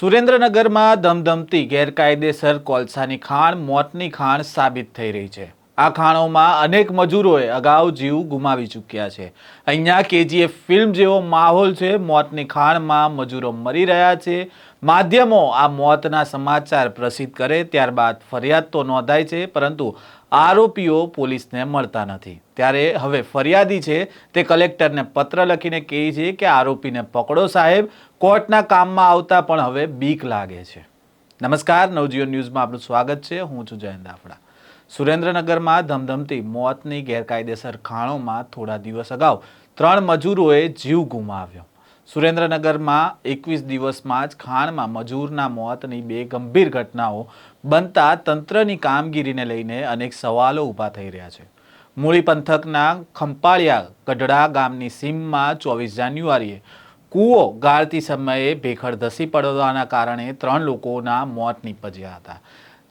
સુરેન્દ્રનગરમાં ધમધમતી ગેરકાયદેસર કોલસાની ખાણ મોતની ખાણ સાબિત થઈ રહી છે. આ ખાણોમાં અનેક મજૂરોએ અગાઉ જીવ ગુમાવી ચૂક્યા છે. અહીંયા કેજીએફ ફિલ્મ જેવો માહોલ છે. મોતની ખાણમાં મજૂરો મરી રહ્યા છે. માધ્યમો આ મોતના સમાચાર પ્રસિદ્ધ કરે ત્યારબાદ ફરિયાદ તો નોંધાય છે, પરંતુ આરોપીઓ પોલીસને મળતા નથી. ત્યારે હવે ફરિયાદી છે તે કલેક્ટરને પત્ર લખીને કહે છે કે આરોપીને પકડો સાહેબ, કોર્ટના કામમાં આવતા પણ હવે બીક લાગે છે. નમસ્કાર, નવજીવન ન્યૂઝમાં આપનું સ્વાગત છે. હું છું જયંત દાફડા સુરેન્દ્રનગરમાં ધમધમતી મોતની ગેરકાયદેસર ખાણોમાં થોડા દિવસ અગાઉ ત્રણ મજૂરોએ જીવ ગુમાવ્યો. સુરેન્દ્રનગરમાં એકવીસ દિવસમાં જ ખાણમાં મજૂરના મોતની બે ગંભીર ઘટનાઓ બનતા તંત્રની કામગીરીને લઈને અનેક સવાલો ઊભા થઈ રહ્યા છે. મૂળી પંથકના ખંપાળિયા ગઢડા ગામની સીમમાં ચોવીસ જાન્યુઆરીએ કૂવો ગાળતી સમયે ભેખડ ધસી પડવાના કારણે ત્રણ લોકોના મોત નીપજ્યા હતા.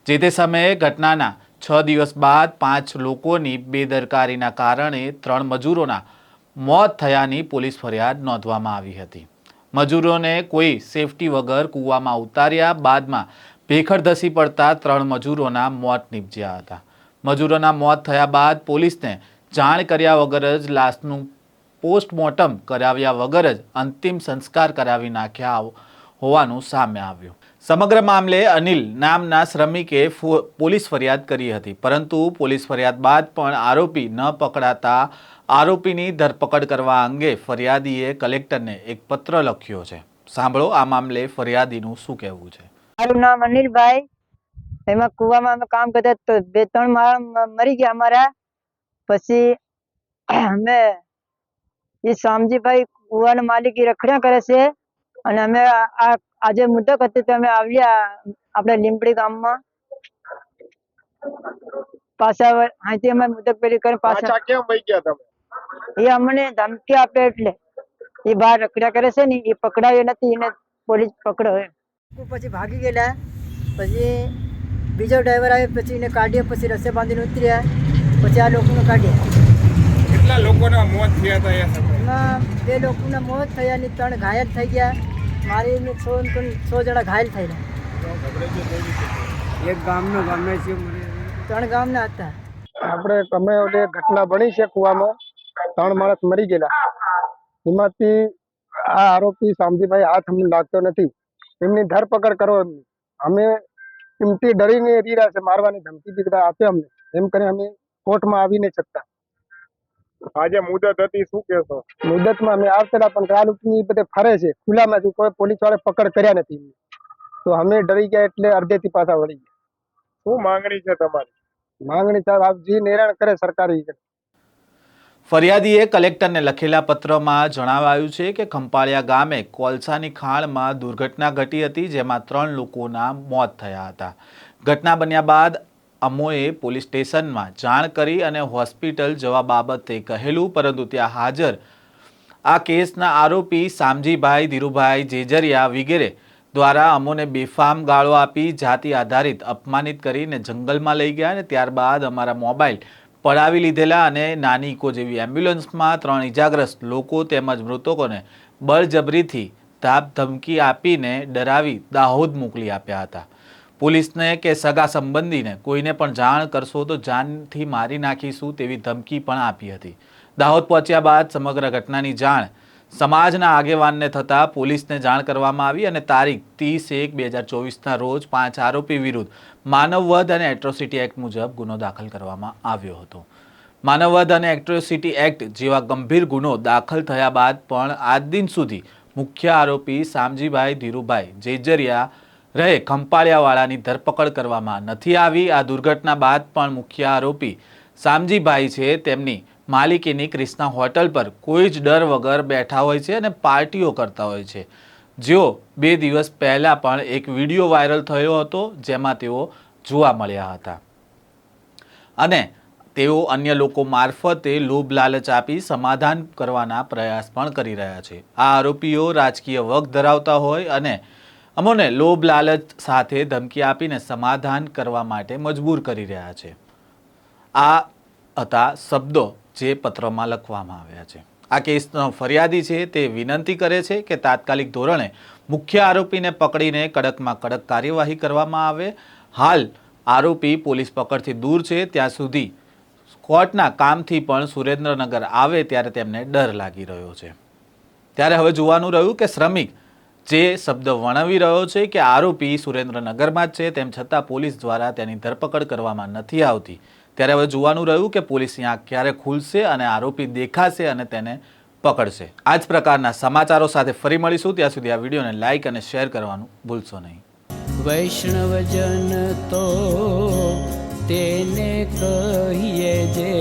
જે તે સમયે ઘટનાના છ દિવસ બાદ પાંચ લોકોની બેદરકારીના કારણે ત્રણ મજૂરોના મોત થયાની પોલીસ ફરિયાદ નોંધવામાં આવી હતી. મજૂરોને કોઈ સેફટી વગર કૂવામાં ઉતાર્યા બાદમાં ભેખડ ધસી પડતા ત્રણ મજૂરોના મોત નીપજ્યા હતા. મજૂરોના મોત થયા બાદ પોલીસને જાણ કર્યા વગર જ લાશનું પોસ્ટમોર્ટમ કરાવ્યા વગર જ અંતિમ સંસ્કાર કરાવી નાખ્યા હોવાનું સામે આવ્યું. સમગ્ર મામલે અનિલ નામના શ્રમિકે પોલીસ ફરિયાદ કરી હતી, પરંતુ પોલીસ ફરિયાદ બાદ પણ આરોપી ન પકડાતા આરોપીની ધરપકડ કરવા અંગે ફરિયાદીએ કલેક્ટરને એક પત્ર લખ્યો છે. સાંભળો આ મામલે ફરિયાદીનું શું કહેવું છે. મારું નામ અનિલભાઈ. એમાં કુવામાં અમે કામ કરતા તો બે ત્રણ માળ મરી ગયા અમારા. પછી અમે એ શામજીભાઈ કુવાના માલિક રખડ્યા કરે છે અને અમે આ આજે મુદ્દો હતી તો અમે આવ્યા આપણે લીંબડી ગામમાં. પાછા અહીંથી અમે મુદક પેલી કરી પાછા પાછા કેમ વહી ગયા તમે? એ અમને ધમકી આપે એટલે. એ બહાર રખડ્યા કરે છે ને એ પકડાયો નથી એને પોલીસ પકડો એમ. પછી ભાગી ગયેલા. પછી બીજો ડ્રાઈવર આવ્યો પછી એને કાઢ્યો પછી રસ્તે બાંધીને ઉતર્યા. પછી આ લોકોને કાઢ્યા. કેટલા લોકોના મોત થયા હતા એમાં બે લોકોના મોત થયા ને ત્રણ ઘાયલ થઈ ગયા. મારી ને સો સો જણા ઘાયલ થયેલા. એક ગામનો ગામે છે. ત્રણ ગામના હતા. આપણે તમે ઘટના બની છે કુવામાં. ત્રણ માણસ મરી ગયેલા. એમાંથી આ આરોપી શામજીભાઈ હાથ અમને લાગતો નથી. એમની ધરપકડ કરો અમે એમથી ડરીને રહ્યા છે મારવાની ધમકી દીકરા આપે અમને. એમ કરી અમે કોર્ટમાં આવી નહીં શકતા આજે મુદત હતી શું કહેશો? મુદતમાં અમે આવતા પણ આ લોકોની બધે ફરે છે. ખુલ્લામાં કોઈ પોલીસવાળા પકડ કર્યા નથી તો અમે ડરી ગયા એટલે અડધેથી પાછા વળી ગયા. શું માંગણી છે તમારી? માંગણી સાહેબ આપ જે નિર્ણય કરે સરકારી ફરિયાદીએ કલેક્ટરને લખેલા પત્રમાં જણાવાયું છે કે ખંપાળિયા ગામે કોલસાની ખાણમાં દુર્ઘટના ઘટી હતી, જેમાં ત્રણ લોકોના મોત થયા હતા. ઘટના બન્યા બાદ અમોએ પોલીસ સ્ટેશનમાં જાણ કરી અને હોસ્પિટલ જવા બાબતે કહેલું, પરંતુ ત્યાં હાજર આ કેસના આરોપી શામજીભાઈ ધીરુભાઈ જેજરિયા વગેરે દ્વારા અમોને બેફામ ગાળો આપી જાતિ આધારિત અપમાનિત કરીને જંગલમાં લઈ ગયા અને ત્યારબાદ અમારા મોબાઈલ પડાવી લીધેલા અને નાની ઇકો જેવી એમ્બ્યુલન્સમાં ત્રણ ઇજાગ્રસ્ત લોકો તેમજ મૃતકોને બળજબરીથી ધાપ ધમકી આપીને ડરાવી દાહોદ મોકલી આપ્યા હતા. પોલીસને કે સગા સંબંધીને કોઈને પણ જાણ કરશો તો જાનથી મારી નાખીશું તેવી ધમકી પણ આપી હતી. દાહોદ પહોંચ્યા બાદ સમગ્ર ઘટનાની જાણ સમાજના આગેવાનને થતાં પોલીસને જાણ કરવામાં આવી અને તારીખ ત્રીસ એક બે હજાર ચોવીસના રોજ પાંચ આરોપી વિરુદ્ધ માનવવધ અને એટ્રોસિટી એક્ટ મુજબ ગુનો દાખલ કરવામાં આવ્યો હતો. માનવવધ અને એટ્રોસિટી એક્ટ જેવા ગંભીર ગુનો દાખલ થયા બાદ પણ આજ દિન સુધી મુખ્ય આરોપી શામજીભાઈ ધીરુભાઈ જેજરિયા રહે ખંપાળિયાવાળાની ધરપકડ કરવામાં નથી આવી. આ દુર્ઘટના બાદ પણ મુખ્ય આરોપી શામજીભાઈ છે. તેમની માલિકીની ક્રિષ્ના હોટલ પર કોઈ જ ડર વગર બેઠા હોય છે અને પાર્ટીઓ કરતા હોય છે. જેઓ બે દિવસ પહેલાં પણ એક વીડિયો વાયરલ થયો હતો, જેમાં તેઓ જોવા મળ્યા હતા. અને તેઓ અન્ય લોકો મારફતે લોભ લાલચ આપી સમાધાન કરવાના પ્રયાસ પણ કરી રહ્યા છે. આ આરોપીઓ રાજકીય વગ ધરાવતા હોય અને અમોને લોભ લાલચ સાથે ધમકી આપીને સમાધાન કરવા માટે મજબૂર કરી રહ્યા છે. આ હતા શબ્દો જે પત્રમાં લખવામાં આવ્યા છે. આ કેસનો ફરિયાદી છે તે વિનંતી કરે છે કે તાત્કાલિક ધોરણે મુખ્ય આરોપીને પકડીને કડકમાં કડક કાર્યવાહી કરવામાં આવે. હાલ આરોપી પોલીસ પકડથી દૂર છે. ત્યાં સુધી કોર્ટના કામથી પણ સુરેન્દ્રનગર આવે ત્યારે તેમને ડર લાગી રહ્યો છે. ત્યારે હવે જોવાનું રહ્યું કે શ્રમિક જે શબ્દ વર્ણવી રહ્યો છે કે આરોપી સુરેન્દ્રનગરમાં જ છે, તેમ છતાં પોલીસ દ્વારા તેની ધરપકડ કરવામાં નથી આવતી. ત્યારે હવે જોવાનું રહ્યું કે પોલીસની આંખ ક્યારે ખુલશે અને આરોપી દેખાશે અને તેને પકડશે. આ જ પ્રકારના સમાચારો સાથે ફરી મળીશું. ત્યાં સુધી આ વિડીયોને લાઇક અને શેર કરવાનું ભૂલશો નહીં. વૈષ્ણવજન તો તેને કહીએ જે